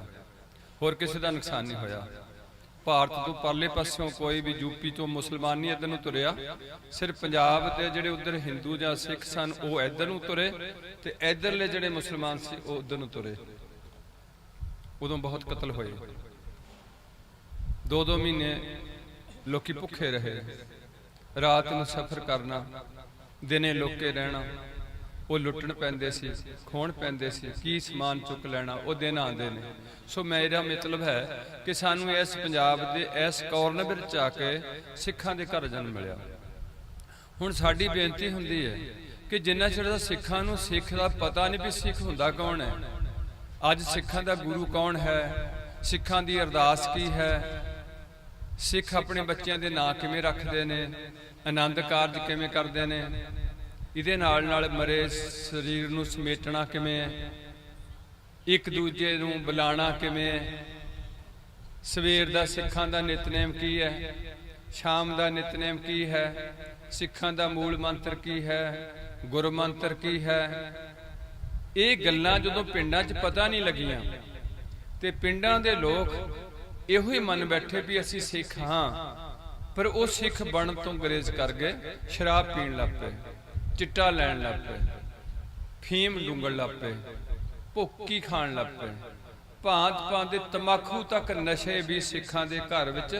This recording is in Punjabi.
ਹੋਇਆ। ਹੋਰ ਕਿਸੇ ਦਾ ਨੁਕਸਾਨ ਨਹੀਂ ਹੋਇਆ। ਭਾਰਤ ਤੋਂ ਪਰਲੇ ਪਾਸਿਓਂ ਕੋਈ ਵੀ ਯੂਪੀ ਤੋਂ ਮੁਸਲਮਾਨ ਨੂੰ ਤੁਰਿਆ, ਸਿਰਫ ਪੰਜਾਬ ਦੇ ਜਿਹੜੇ ਉਧਰ ਹਿੰਦੂ ਜਾਂ ਸਿੱਖ ਸਨ, ਉਹ ਇੱਧਰ ਨੂੰ ਤੁਰੇ ਤੇ ਇੱਧਰਲੇ ਜਿਹੜੇ ਮੁਸਲਮਾਨ ਸੀ, ਉਹ ਉਧਰ ਨੂੰ ਤੁਰੇ। ਉਦੋਂ ਬਹੁਤ ਕਤਲ ਹੋਏ। ਦੋ ਦੋ ਮਹੀਨੇ ਲੋਕੀ ਭੁੱਖੇ ਰਹੇ। ਰਾਤ ਨੂੰ ਸਫ਼ਰ ਕਰਨਾ, ਦਿਨੇ ਲੋਕੇ ਰਹਿਣਾ। ਉਹ ਲੁੱਟਣ ਪੈਂਦੇ ਸੀ ਖੋਣ ਪੈਂਦੇ ਸੀ, ਕੀ ਸਮਾਨ ਚੁੱਕ ਲੈਣਾ, ਉਹ ਦਿਨ ਆਉਂਦੇ ਨੇ। ਸੋ ਮੇਰਾ ਮਤਲਬ ਹੈ ਕਿ ਸਾਨੂੰ ਇਸ ਪੰਜਾਬ ਦੇ, ਇਸ ਕੋਰਨਰ ਵਿੱਚ ਆ ਕੇ ਸਿੱਖਾਂ ਦੇ ਘਰ ਜਨਮ ਮਿਲਿਆ। ਹੁਣ ਸਾਡੀ ਬੇਨਤੀ ਹੁੰਦੀ ਹੈ ਕਿ ਜਿੰਨਾ ਚਿਰ ਦਾ ਸਿੱਖਾਂ ਨੂੰ ਸਿੱਖ ਦਾ ਪਤਾ ਨਹੀਂ ਵੀ ਸਿੱਖ ਹੁੰਦਾ ਕੌਣ ਹੈ, ਅੱਜ ਸਿੱਖਾਂ ਦਾ ਗੁਰੂ ਕੌਣ ਹੈ, ਸਿੱਖਾਂ ਦੀ ਅਰਦਾਸ ਕੀ ਹੈ, ਸਿੱਖ ਆਪਣੇ ਬੱਚਿਆਂ ਦੇ ਨਾਂ ਕਿਵੇਂ ਰੱਖਦੇ ਨੇ, ਆਨੰਦ ਕਾਰਜ ਕਿਵੇਂ ਕਰਦੇ ਨੇ ਇਹਦੇ ਨਾਲ ਨਾਲ ਮਰੇ ਸਰੀਰ ਨੂੰ ਸਮੇਟਣਾ ਕਿਵੇਂ ਹੈ? ਇੱਕ ਦੂਜੇ ਨੂੰ ਬੁਲਾਣਾ ਕਿਵੇਂ ਹੈ? ਸਵੇਰ ਦਾ ਸਿੱਖਾਂ ਦਾ ਨਿਤਨੇਮ ਕੀ ਹੈ? ਸ਼ਾਮ ਦਾ ਨਿਤਨੇਮ ਕੀ ਹੈ? ਸਿੱਖਾਂ ਦਾ ਮੂਲ ਮੰਤਰ ਕੀ ਹੈ? ਗੁਰ ਮੰਤਰ ਕੀ ਹੈ? ਇਹ ਗੱਲਾਂ ਜਦੋਂ ਪਿੰਡਾਂ 'ਚ ਪਤਾ ਨਹੀਂ ਲੱਗੀਆਂ ਤੇ ਪਿੰਡਾਂ ਦੇ ਲੋਕ ਇਹੋ ਹੀ ਮੰਨ ਬੈਠੇ ਵੀ ਅਸੀਂ ਸਿੱਖ ਹਾਂ, ਪਰ ਉਹ ਸਿੱਖ ਬਣਨ ਤੋਂ ਗਰੇਜ਼ ਕਰ ਗਏ, ਸ਼ਰਾਬ ਪੀਣ ਲੱਗ ਪਏ। ਚਿੱਟਾ ਲੈਣ ਲੱਗ ਪਏ। ਫੀਮ ਡੁੰਗਣ ਲੱਗ ਪਏ। ਭੁੱਕੀ ਖਾਣ ਲੱਗ ਪਏ। ਭਾਂਤ ਭਾਂਤ ਦੇ ਤਮਾਕੂ ਤੱਕ ਨਸ਼ੇ ਵੀ ਸਿੱਖਾਂ ਦੇ ਘਰ ਵਿੱਚ